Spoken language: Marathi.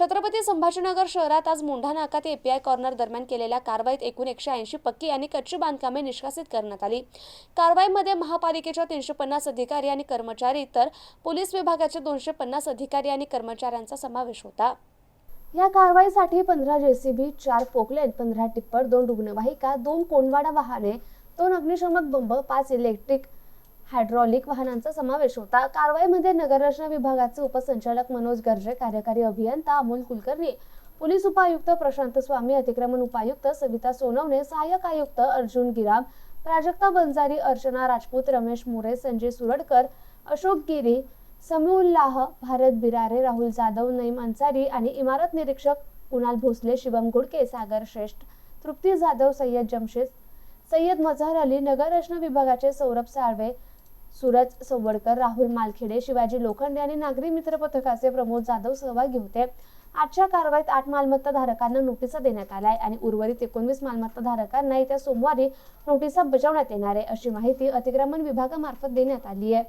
छत्रपती संभाजीनगर शहरात आज मुंढा नाका ते एपीआय कॉर्नर दरम्यान केलेल्या कारवाईत एकूण एकशे ऐंशी पक्की आणि कच्ची बांधकामे निष्कासित करण्यात आली. कारवाईमध्ये महापालिकेच्या तीनशे पन्नास अधिकारी आणि कर्मचारी तर पोलीस विभागाचे दोनशे पन्नास अधिकारी आणि कर्मचाऱ्यांचा समावेश होता. या कारवाईसाठी पंधरा जेसीबी चार पोकलेट पंधरा टिप्पर दोन रुग्णवाहिका दोन कोंडवाडा वाहने दोन अग्निशमक बंब पाच इलेक्ट्रिक हायड्रॉलिक वाहनांचा समावेश होता. कारवाईमध्ये नगररचना विभागाचे उपसंचालक मनोज गर्जे कार्यकारी अभियंता अमोल कुलकर्णी पोलीस उपायुक्त प्रशांत स्वामी अतिक्रमण उपायुक्त सविता सोनवणे सहाय्यक आयुक्त अर्जुन गिराम प्राजक्ता बंजारी अर्चना राजपूत रमेश मोरे संजय सुरडकर अशोक गिरी समीउल्लाह भारत बिरारे राहुल जाधव नईम अन्सारी आणि इमारत निरीक्षक कुणाल भोसले शिवम गुडके सागर श्रेष्ठ तृप्ती जाधव सय्यद जमशेद सय्यद मझहर अली नगररचना विभागाचे सौरभ साळवे सूरज सवडकर राहुल मालखेडे शिवाजी लोखंडे आणि नागरी मित्र पथकाचे प्रमोद जाधव सहभागी होते. आजच्या कारवाईत आठ मालमत्ता धारकांना नोटिसा देण्यात आल्या आहे आणि उर्वरित एकोणवीस मालमत्ता धारकांना येत्या सोमवारी नोटिसा बजावण्यात येणार आहे अशी माहिती अतिक्रमण विभागामार्फत देण्यात आली आहे.